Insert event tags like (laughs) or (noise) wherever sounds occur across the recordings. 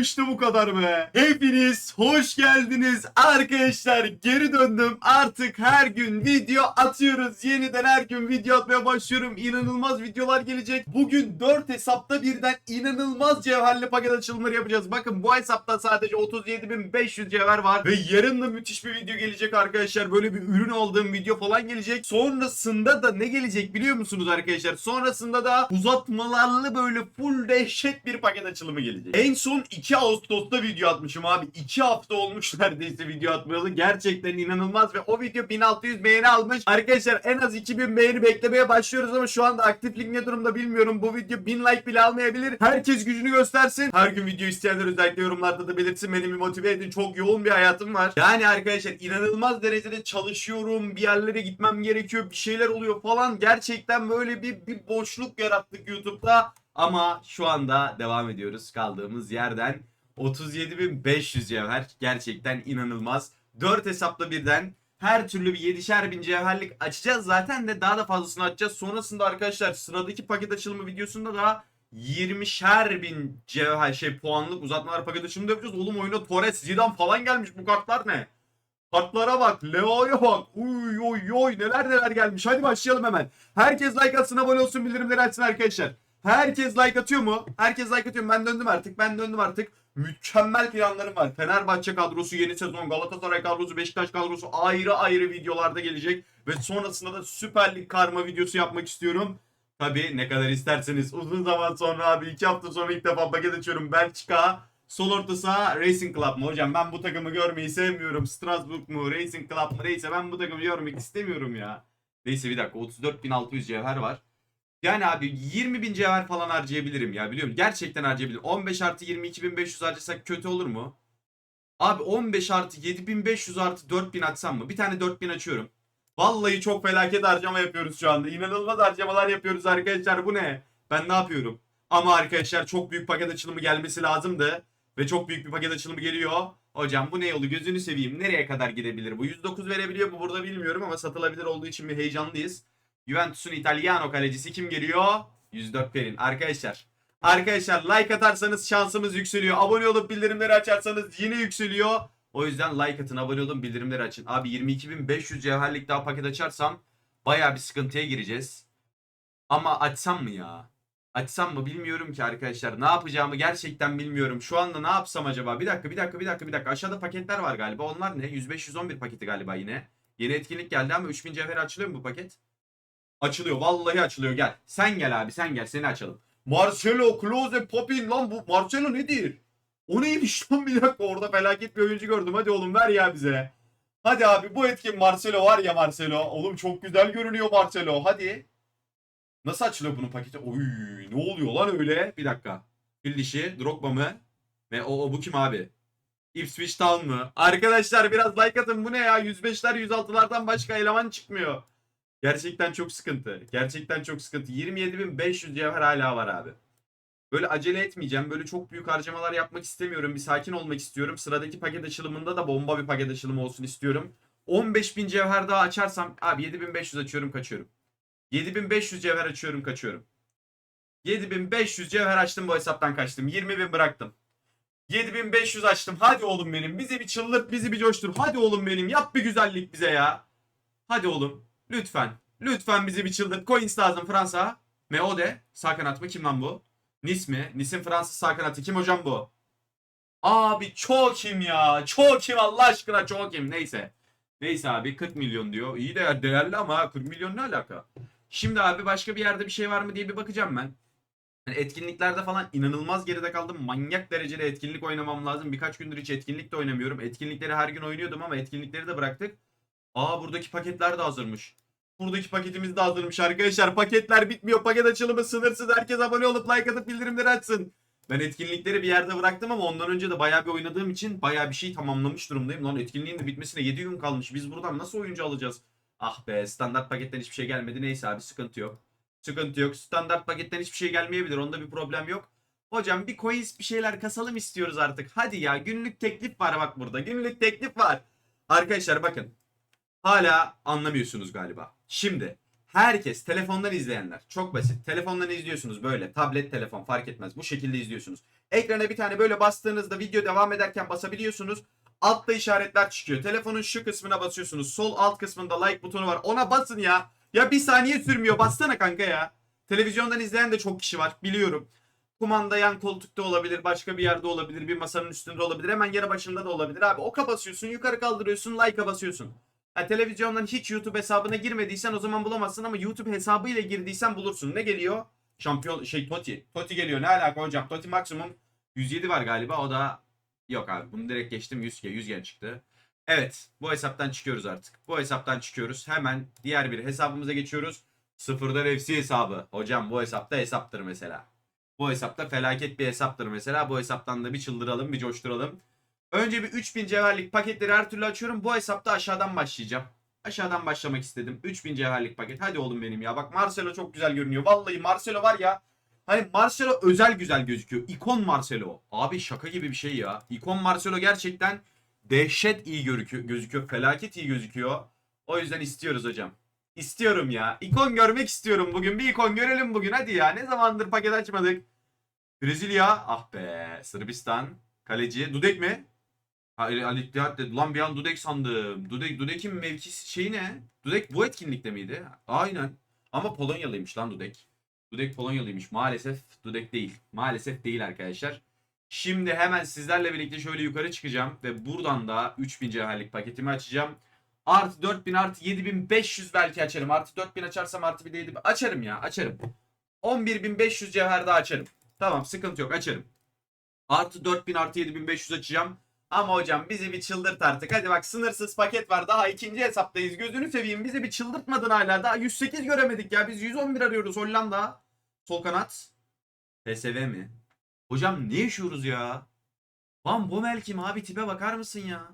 işte bu kadar be. Hepiniz hoş geldiniz arkadaşlar. Geri döndüm. Artık her gün video atıyoruz. Yeniden her gün video atmaya başlıyorum. İnanılmaz videolar gelecek. Bugün 4 hesapta birden inanılmaz cevherli paket açılımları yapacağız. Bakın bu hesapta sadece 37.500 cevher var. Ve yarın da müthiş bir video gelecek arkadaşlar. Böyle bir ürün aldığım video falan gelecek. Sonrasında da ne gelecek biliyor musunuz arkadaşlar? Sonrasında da uzatmalarlı böyle full dehşet bir paket açılımı gelecek. En son 2 Ağustos'ta video atmışım abi. 2 hafta olmuş neredeyse video atmayalı. Gerçekten inanılmaz ve o video 1600 beğeni almış. Arkadaşlar en az 2000 beğeni beklemeye başlıyoruz ama şu anda aktiflik ne durumda bilmiyorum. Bu video 1000 like bile almayabilir. Herkes gücünü göstersin. Her gün video isteyenler özellikle yorumlarda da belirtsin. Beni bir motive edin. Çok yoğun bir hayatım var. Yani arkadaşlar inanılmaz derecede çalışıyorum. Bir yerlere gitmem gerekiyor. Bir şeyler oluyor falan. Gerçekten böyle bir, bir boşluk yarattık YouTube'da. Ama şu anda devam ediyoruz kaldığımız yerden. 37.500 cevher gerçekten inanılmaz. 4 hesapla birden her türlü bir 7'şer bin cevherlik açacağız zaten de daha da fazlasını açacağız. Sonrasında arkadaşlar sıradaki paket açılımı videosunda da 20'şer bin cevher şey puanlık uzatmalar paket açılımı da yapacağız. Oğlum oyuna Torres, Zidane falan gelmiş bu kartlar ne? Kartlara bak, Leo'ya bak. Uy oy oy neler neler gelmiş. Hadi başlayalım hemen. Herkes like atsın, abone olsun, bildirimleri açsın arkadaşlar. Herkes like atıyor mu? Herkes like atıyor mu? Ben döndüm artık. Ben döndüm artık. Mükemmel planlarım var. Fenerbahçe kadrosu yeni sezon, Galatasaray kadrosu, Beşiktaş kadrosu ayrı ayrı videolarda gelecek. Ve sonrasında da Süper Lig karma videosu yapmak istiyorum. Tabi ne kadar isterseniz uzun zaman sonra abi iki hafta sonra ilk defa paket açıyorum. Belçika sol orta saha Racing Club mı? Hocam ben bu takımı görmeyi sevmiyorum. Strasbourg mu? Racing Club mı? Neyse ben bu takımı görmek istemiyorum ya. Neyse bir dakika 34.600 cevher var. Yani abi 20.000 cevher falan harcayabilirim ya biliyorum. Gerçekten harcayabilirim. 15 artı 22.500 harcasak kötü olur mu? Abi 15 artı 7500 artı 4000 açsam mı? Bir tane 4000 açıyorum. Vallahi çok felaket harcama yapıyoruz şu anda. İnanılmaz harcamalar yapıyoruz arkadaşlar. Bu ne? Ben ne yapıyorum? Ama arkadaşlar çok büyük paket açılımı gelmesi lazımdı. Ve çok büyük bir paket açılımı geliyor. Hocam bu ne yolu gözünü seveyim. Nereye kadar gidebilir? Bu 109 verebiliyor mu burada bilmiyorum ama satılabilir olduğu için bir heyecanlıyız. Juventus'un İtalyano kalecisi kim geliyor? 104 verin. Arkadaşlar. Arkadaşlar like atarsanız şansımız yükseliyor. Abone olup bildirimleri açarsanız yine yükseliyor. O yüzden like atın, abone olun, bildirimleri açın. Abi 22.500 cevherlik daha paket açarsam baya bir sıkıntıya gireceğiz. Ama açsam mı ya? Açsam mı bilmiyorum ki arkadaşlar. Ne yapacağımı gerçekten bilmiyorum. Şu anda ne yapsam acaba? Bir dakika, bir dakika, bir dakika, bir dakika. Aşağıda paketler var galiba. Onlar ne? 105-111 paketi galiba yine. Yeni etkinlik geldi ama 3000 cevher açılıyor mu bu paket? Açılıyor. Vallahi açılıyor. Gel. Sen gel abi. Sen gel. Seni açalım. Marcelo, Klose, Popin. Lan bu Marcelo nedir? O neymiş (laughs) lan bir dakika. Orada felaket bir oyuncu gördüm. Hadi oğlum ver ya bize. Hadi abi bu etkin Marcelo var ya Marcelo. Oğlum çok güzel görünüyor Marcelo. Hadi. Nasıl açılıyor bunun paketi? Oy ne oluyor lan öyle? Bir dakika. Fil dişi, Drogba mı? Ve o, o bu kim abi? Ipswich Town mı? Arkadaşlar biraz like atın. Bu ne ya? 105'ler 106'lardan başka eleman çıkmıyor. Gerçekten çok sıkıntı. Gerçekten çok sıkıntı. 27.500 cevher hala var abi. Böyle acele etmeyeceğim. Böyle çok büyük harcamalar yapmak istemiyorum. Bir sakin olmak istiyorum. Sıradaki paket açılımında da bomba bir paket açılımı olsun istiyorum. 15.000 cevher daha açarsam abi 7.500 açıyorum kaçıyorum. 7500 cevher açıyorum kaçıyorum. 7500 cevher açtım bu hesaptan kaçtım. 20.000 bıraktım. 7500 açtım. Hadi oğlum benim. Bizi bir çıldırt, bizi bir coştur. Hadi oğlum benim. Yap bir güzellik bize ya. Hadi oğlum. Lütfen. Lütfen bizi bir çıldırt. Coins lazım Fransa. Meode. Sağ kanat mı? Kim lan bu? Nis mi? Nis'in Fransız sağ kanatı. Kim hocam bu? Abi çok kim ya? Çok kim Allah aşkına çok kim. Neyse. Neyse abi 40 milyon diyor. İyi değer değerli ama 40 milyon ne alaka? Şimdi abi başka bir yerde bir şey var mı diye bir bakacağım ben. Yani etkinliklerde falan inanılmaz geride kaldım. Manyak derecede etkinlik oynamam lazım. Birkaç gündür hiç etkinlik de oynamıyorum. Etkinlikleri her gün oynuyordum ama etkinlikleri de bıraktık. Aa buradaki paketler de hazırmış. Buradaki paketimiz de hazırmış arkadaşlar. Paketler bitmiyor. Paket açılımı sınırsız. Herkes abone olup like atıp bildirimleri açsın. Ben etkinlikleri bir yerde bıraktım ama ondan önce de bayağı bir oynadığım için bayağı bir şey tamamlamış durumdayım. Lan etkinliğin de bitmesine 7 gün kalmış. Biz buradan nasıl oyuncu alacağız? Ah be standart paketten hiçbir şey gelmedi. Neyse abi sıkıntı yok. Sıkıntı yok. Standart paketten hiçbir şey gelmeyebilir. Onda bir problem yok. Hocam bir coins bir şeyler kasalım istiyoruz artık. Hadi ya günlük teklif var bak burada. Günlük teklif var. Arkadaşlar bakın. Hala anlamıyorsunuz galiba. Şimdi Herkes telefondan izleyenler. Çok basit. Telefondan izliyorsunuz böyle. Tablet, telefon fark etmez. Bu şekilde izliyorsunuz. Ekrana bir tane böyle bastığınızda video devam ederken basabiliyorsunuz. Altta işaretler çıkıyor. Telefonun şu kısmına basıyorsunuz. Sol alt kısmında like butonu var. Ona basın ya. Ya bir saniye sürmüyor. Bassana kanka ya. Televizyondan izleyen de çok kişi var. Biliyorum. Kumanda yan koltukta olabilir. Başka bir yerde olabilir. Bir masanın üstünde olabilir. Hemen yanı başında da olabilir. Abi oka basıyorsun. Yukarı kaldırıyorsun. Like'a basıyorsun. Ha, televizyondan hiç YouTube hesabına girmediysen o zaman bulamazsın ama YouTube hesabıyla girdiysen bulursun. Ne geliyor? Şampiyon şey Toti. Toti geliyor. Ne alaka hocam? Toti maksimum 107 var galiba. O da yok abi. Bunu direkt geçtim. 100 gen, 100 gen çıktı. Evet. Bu hesaptan çıkıyoruz artık. Bu hesaptan çıkıyoruz. Hemen diğer bir hesabımıza geçiyoruz. Sıfırdan FC hesabı. Hocam bu hesapta hesaptır mesela. Bu hesapta felaket bir hesaptır mesela. Bu hesaptan da bir çıldıralım, bir coşturalım. Önce bir 3000 cevherlik paketleri her türlü açıyorum. Bu hesapta aşağıdan başlayacağım. Aşağıdan başlamak istedim. 3000 cevherlik paket. Hadi oğlum benim ya. Bak Marcelo çok güzel görünüyor. Vallahi Marcelo var ya. Hani Marcelo özel güzel gözüküyor. İkon Marcelo. Abi şaka gibi bir şey ya. İkon Marcelo gerçekten dehşet iyi gözüküyor. Felaket iyi gözüküyor. O yüzden istiyoruz hocam. İstiyorum ya. İkon görmek istiyorum bugün. Bir ikon görelim bugün. Hadi ya. Ne zamandır paket açmadık. Brezilya. Ah be. Sırbistan. Kaleci. Dudek mi? Hayır Ali İttihat dedi. Lan bir an Dudek sandım. Dudek, Dudek'in mevkisi şeyi ne? Dudek bu etkinlikte miydi? Aynen. Ama Polonyalıymış lan Dudek. Dudek Polonyalıymış. Maalesef Dudek değil. Maalesef değil arkadaşlar. Şimdi hemen sizlerle birlikte şöyle yukarı çıkacağım. Ve buradan da 3000 cevherlik paketimi açacağım. Artı 4000 artı 7500 belki açarım. Artı 4000 açarsam artı bir de 7000 açarım ya açarım. 11500 cevher daha açarım. Tamam sıkıntı yok açarım. Artı 4000 artı 7500 açacağım. Ama hocam bizi bir çıldırt artık. Hadi bak sınırsız paket var. Daha ikinci hesaptayız. Gözünü seveyim. Bizi bir çıldırtmadın hala. Daha 108 göremedik ya. Biz 111 arıyoruz Hollanda. Sol kanat. PSV mi? Hocam ne yaşıyoruz ya? Van Bommel kim abi? Tipe bakar mısın ya?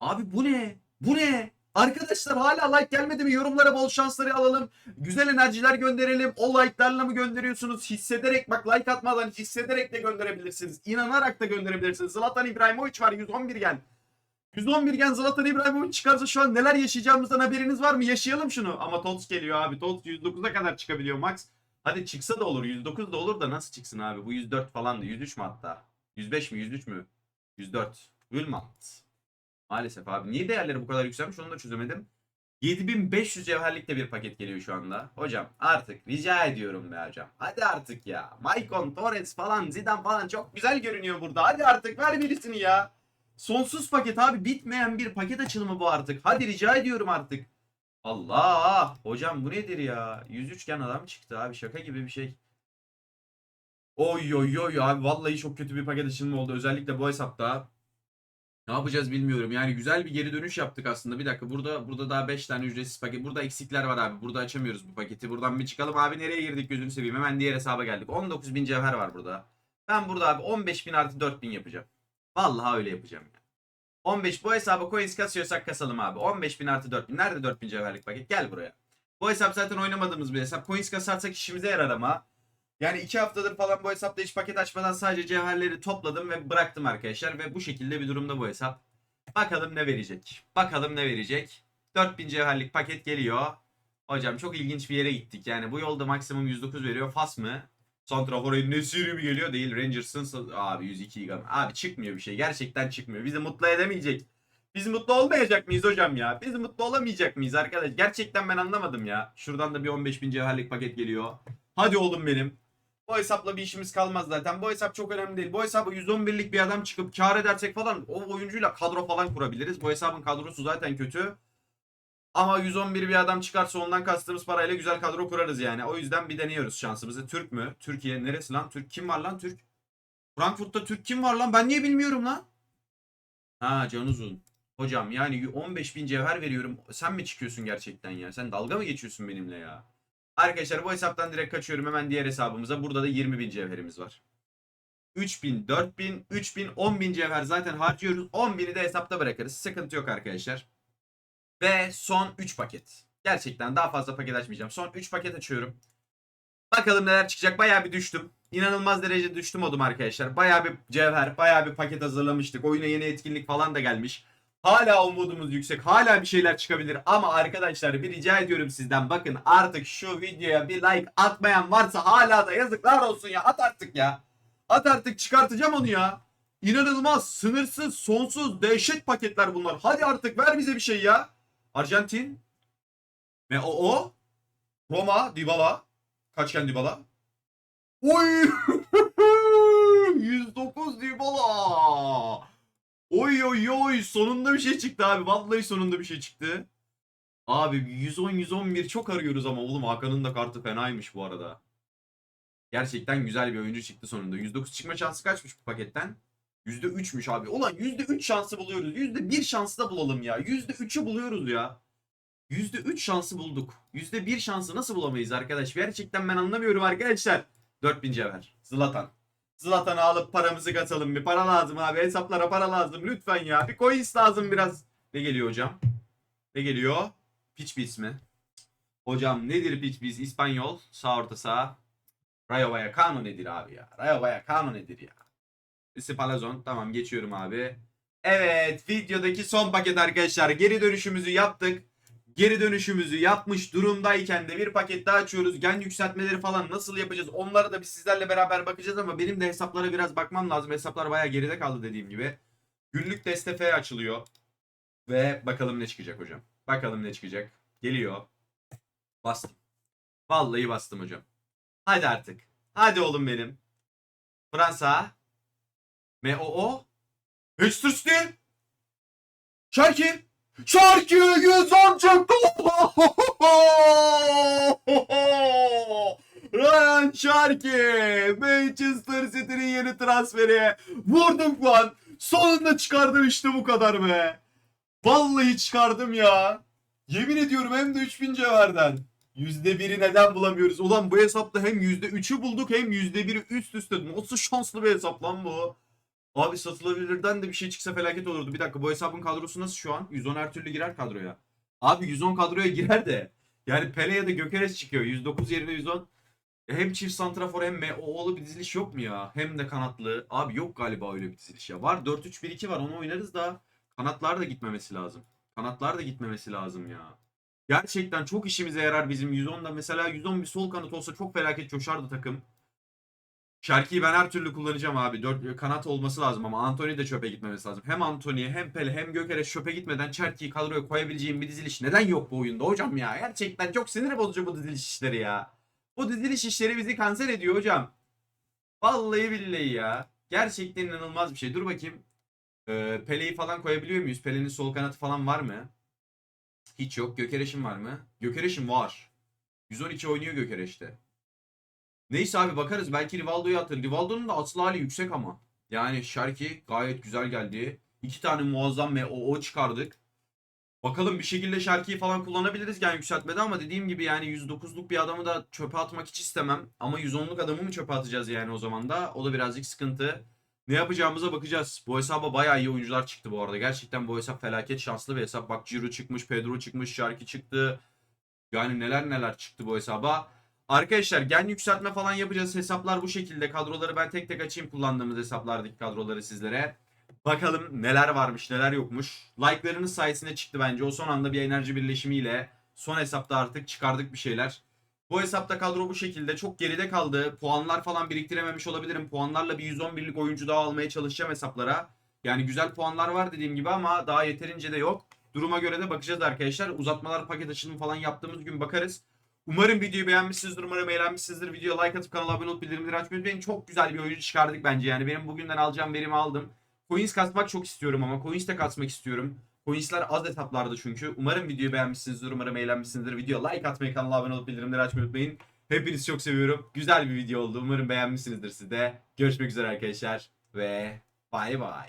Abi bu ne? Bu ne? Arkadaşlar hala like gelmedi mi? Yorumlara bol şansları alalım. Güzel enerjiler gönderelim. O like'larla mı gönderiyorsunuz? Hissederek bak like atmadan hissederek de gönderebilirsiniz. İnanarak da gönderebilirsiniz. Zlatan İbrahimovic var 111 gen. 111 gen Zlatan İbrahimovic çıkarsa şu an neler yaşayacağımızdan haberiniz var mı? Yaşayalım şunu. Ama Tots geliyor abi. Tots 109'a kadar çıkabiliyor max. Hadi çıksa da olur. 109 da olur da nasıl çıksın abi? Bu 104 falandı. 103 mü hatta? 105 mi? 103 mü? 104. Wilmot. Maalesef abi. Niye değerleri bu kadar yükselmiş onu da çözemedim. 7500 cevherlikte bir paket geliyor şu anda. Hocam artık rica ediyorum be hocam. Hadi artık ya. Maicon, Torres falan, Zidane falan çok güzel görünüyor burada. Hadi artık ver birisini ya. Sonsuz paket abi. Bitmeyen bir paket açılımı bu artık. Hadi rica ediyorum artık. Allah! Hocam bu nedir ya? 103 gen adam çıktı abi. Şaka gibi bir şey. Oy oy oy abi vallahi çok kötü bir paket açılımı oldu. Özellikle bu hesapta. Ne yapacağız bilmiyorum. Yani güzel bir geri dönüş yaptık aslında. Bir dakika burada burada daha 5 tane ücretsiz paket. Burada eksikler var abi. Burada açamıyoruz bu paketi. Buradan bir çıkalım abi. Nereye girdik gözünü seveyim. Hemen diğer hesaba geldik. 19.000 cevher var burada. Ben burada abi 15.000 artı 4.000 yapacağım. Vallahi öyle yapacağım ya. 15 bu hesaba coins kasıyorsak kasalım abi. 15.000 artı 4.000. Nerede 4.000 cevherlik paket? Gel buraya. Bu hesap zaten oynamadığımız bir hesap. Coins kasarsak işimize yarar ama. Yani iki haftadır falan bu hesapta hiç paket açmadan sadece cevherleri topladım ve bıraktım arkadaşlar. Ve bu şekilde bir durumda bu hesap. Bakalım ne verecek. Bakalım ne verecek. 4000 cevherlik paket geliyor. Hocam çok ilginç bir yere gittik. Yani bu yolda maksimum 109 veriyor. Fas mı? Santrafor Nesiri mi geliyor? Değil. Rangers'ın abi 102 gam. Abi çıkmıyor bir şey. Gerçekten çıkmıyor. Bizi mutlu edemeyecek. Biz mutlu olmayacak mıyız hocam ya? Biz mutlu olamayacak mıyız arkadaş? Gerçekten ben anlamadım ya. Şuradan da bir 15.000 cevherlik paket geliyor. Hadi oğlum benim. Bu hesapla bir işimiz kalmaz zaten. Bu hesap çok önemli değil. Bu hesabı 111'lik bir adam çıkıp kar edersek falan o oyuncuyla kadro falan kurabiliriz. Bu hesabın kadrosu zaten kötü. Ama 111 bir adam çıkarsa ondan kastığımız parayla güzel kadro kurarız yani. O yüzden bir deniyoruz şansımızı. Türk mü? Türkiye neresi lan? Türk kim var lan Türk? Frankfurt'ta Türk kim var lan? Ben niye bilmiyorum lan? Ha Can Uzun. Hocam yani 15 bin cevher veriyorum. Sen mi çıkıyorsun gerçekten ya? Sen dalga mı geçiyorsun benimle ya? Arkadaşlar bu hesaptan direkt kaçıyorum hemen diğer hesabımıza. Burada da 20 bin cevherimiz var. 3000, 4000, 3000, 10.000 cevher zaten harcıyoruz. 10.000'i de hesapta bırakırız. Sıkıntı yok arkadaşlar. Ve son 3 paket. Gerçekten daha fazla paket açmayacağım. Son 3 paket açıyorum. Bakalım neler çıkacak. Bayağı bir düştüm. İnanılmaz derecede düştüm modum arkadaşlar. Bayağı bir cevher, bayağı bir paket hazırlamıştık. Oyuna yeni etkinlik falan da gelmiş. Hala umudumuz yüksek. Hala bir şeyler çıkabilir. Ama arkadaşlar bir rica ediyorum sizden. Bakın artık şu videoya bir like atmayan varsa hala da yazıklar olsun ya. At artık ya. At artık çıkartacağım onu ya. İnanılmaz, sınırsız, sonsuz, dehşet paketler bunlar. Hadi artık ver bize bir şey ya. Arjantin. Ve o o. Roma, Dybala. Kaçken Dybala? Oy! (laughs) 109 Dybala. Oy oy oy sonunda bir şey çıktı abi. Vallahi sonunda bir şey çıktı. Abi 110 111 çok arıyoruz ama oğlum Hakan'ın da kartı fenaymış bu arada. Gerçekten güzel bir oyuncu çıktı sonunda. 109 çıkma şansı kaçmış bu paketten? %3'müş abi. Ulan %3 şansı buluyoruz. %1 şansı da bulalım ya. %3'ü buluyoruz ya. %3 şansı bulduk. %1 şansı nasıl bulamayız arkadaş? Gerçekten ben anlamıyorum arkadaşlar. 4000 cevher. Zlatan. Zlatan'ı alıp paramızı katalım bir. Para lazım abi. Hesaplara para lazım. Lütfen ya. Bir coins lazım biraz. Ne geliyor hocam? Ne geliyor? Pitch Biz mi? Hocam nedir Pitch Biz? İspanyol. Sağ orta sağ. Rayo Vallecano nedir abi ya? Rayo Vallecano nedir ya? Spalazon. Tamam geçiyorum abi. Evet videodaki son paket arkadaşlar. Geri dönüşümüzü yaptık. Geri dönüşümüzü yapmış durumdayken de bir paket daha açıyoruz. Gen yükseltmeleri falan nasıl yapacağız? Onları da biz sizlerle beraber bakacağız ama benim de hesaplara biraz bakmam lazım. Hesaplar bayağı geride kaldı dediğim gibi. Günlük destefe açılıyor. Ve bakalım ne çıkacak hocam. Bakalım ne çıkacak. Geliyor. Bastım. Vallahi bastım hocam. Hadi artık. Hadi oğlum benim. Fransa. M-O-O. Hüstürstin. Şarkı. Şarkı 110 çıktı. Ryan Şarkı. Manchester City'nin yeni transferi. Vurdum lan. Sonunda çıkardım işte bu kadar be. Vallahi çıkardım ya. Yemin ediyorum hem de 3000 cevherden. %1'i neden bulamıyoruz? Ulan bu hesapta hem %3'ü bulduk hem %1'i üst üste. Nasıl şanslı bir hesap lan bu? Abi satılabilirden de bir şey çıksa felaket olurdu. Bir dakika bu hesabın kadrosu nasıl şu an? 110 her türlü girer kadroya. Abi 110 kadroya girer de. Yani Pele ya da Gökeres çıkıyor. 109 yerine 110. E Hem çift santrafor hem oğlu bir diziliş yok mu ya? Hem de kanatlı. Abi yok galiba öyle bir diziliş ya. Var 4-3-1-2 var onu oynarız da kanatlar da gitmemesi lazım. Kanatlar da gitmemesi lazım ya. Gerçekten çok işimize yarar bizim 110'da. Mesela 110 bir sol kanat olsa çok felaket coşardı takım. Şarkıyı ben her türlü kullanacağım abi. Dört kanat olması lazım ama Anthony de çöpe gitmemesi lazım. Hem Anthony hem Pele hem Gökeres çöpe gitmeden Çerki'yi kadroya koyabileceğim bir diziliş neden yok bu oyunda hocam ya? Gerçekten çok sinir bozucu bu diziliş işleri ya. Bu diziliş işleri bizi kanser ediyor hocam. Vallahi billahi ya. Gerçekten inanılmaz bir şey. Dur bakayım. Ee, Pele'yi falan koyabiliyor muyuz? Pele'nin sol kanatı falan var mı? Hiç yok. Gökereş'in var mı? Gökereş'in var. 112 oynuyor Gökereş'te. Neyse abi bakarız. Belki Rivaldo'yu atır. Rivaldo'nun da asıl hali yüksek ama. Yani Şarki gayet güzel geldi. İki tane muazzam ve o çıkardık. Bakalım bir şekilde Şarki'yi falan kullanabiliriz yani yükseltmede ama dediğim gibi yani 109'luk bir adamı da çöpe atmak hiç istemem. Ama 110'luk adamı mı çöpe atacağız yani o zaman da? O da birazcık sıkıntı. Ne yapacağımıza bakacağız. Bu hesaba bayağı iyi oyuncular çıktı bu arada. Gerçekten bu hesap felaket şanslı bir hesap. Bak Ciro çıkmış, Pedro çıkmış, Şarki çıktı. Yani neler neler çıktı bu hesaba. Arkadaşlar gen yükseltme falan yapacağız. Hesaplar bu şekilde. Kadroları ben tek tek açayım kullandığımız hesaplardaki kadroları sizlere. Bakalım neler varmış neler yokmuş. Like'larınız sayesinde çıktı bence. O son anda bir enerji birleşimiyle son hesapta artık çıkardık bir şeyler. Bu hesapta kadro bu şekilde. Çok geride kaldı. Puanlar falan biriktirememiş olabilirim. Puanlarla bir 111'lik oyuncu daha almaya çalışacağım hesaplara. Yani güzel puanlar var dediğim gibi ama daha yeterince de yok. Duruma göre de bakacağız arkadaşlar. Uzatmalar paket açılımı falan yaptığımız gün bakarız. Umarım videoyu beğenmişsinizdir. Umarım eğlenmişsinizdir. Videoya like atıp kanala abone olup bildirimleri açmayı unutmayın. Çok güzel bir oyuncu çıkardık bence. Yani benim bugünden alacağım verimi aldım. Coins kasmak çok istiyorum ama coins de kasmak istiyorum. Coinsler az hesaplarda çünkü. Umarım videoyu beğenmişsinizdir. Umarım eğlenmişsinizdir. Videoya like atmayı, kanala abone olup bildirimleri açmayı unutmayın. Hepinizi çok seviyorum. Güzel bir video oldu. Umarım beğenmişsinizdir siz de. Görüşmek üzere arkadaşlar ve bay bay.